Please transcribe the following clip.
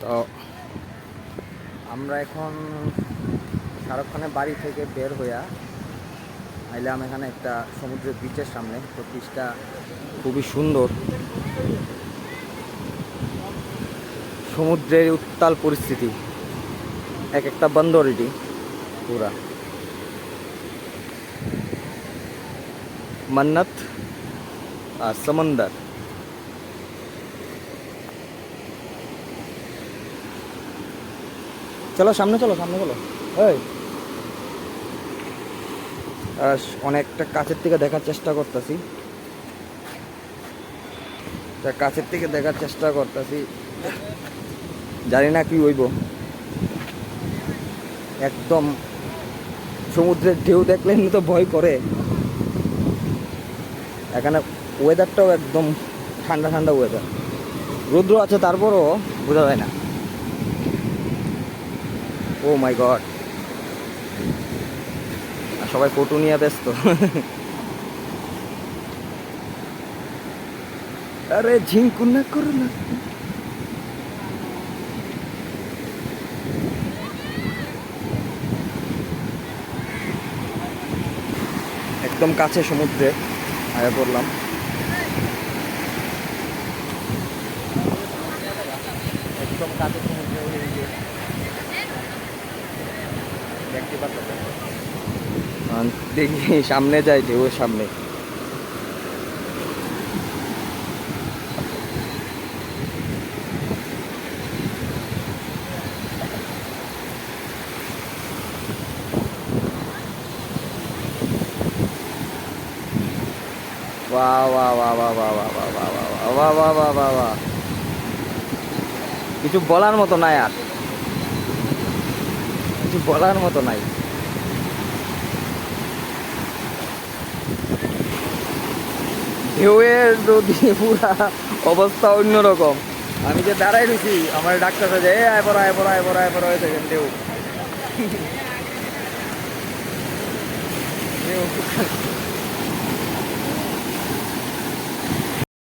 তো আমরা এখন শাহরুখ খানের বাড়ি থেকে বের হইয়া আইলাম এখানে একটা সমুদ্রের বিচের সামনে তো বিচটা খুবই সুন্দর সমুদ্রের উত্তাল পরিস্থিতি এক একটা বন্দর এটি পুরা मन्नत আর समंदर চলো সামনে চলো সামনে চলো। আহ, অনেকটা কাছের থেকে দেখার চেষ্টা করতেছি। তা কাছের থেকে দেখার চেষ্টা করতেছি। জানি না কি হইব। একদম সমুদ্রের ঢেউ দেখলে তো ভয় করে। এখানে ওয়েদারটাও একদম ঠান্ডা ঠান্ডা ওয়েদার রৌদ্র আছে তারপরও বোঝা যায় না। ও মাই গড সবাই ফটো নিয়ে ব্যস্ত। আরে ঝিঙ্কুন না করো না। একদম কাছে সমুদ্রে, আয়া পড়লাম। একদম কাছে সমুদ্রে ওই যে দেখতে পাচ্ছ দেখি সামনে যাই যে ওর সামনে বাহ কিছু বলার মতো নাই আর কিছু বলার মতো নাই ঢেউয়ের নদী পুরা অবস্থা অন্যরকম। আমি যে দাঁড়াই রয়েছি, আমার ডাক্তার যে এ, আয় পড়া আয় পড়া আয় পড়া আয় পড়া হয়ে থাকেন ঢেউ।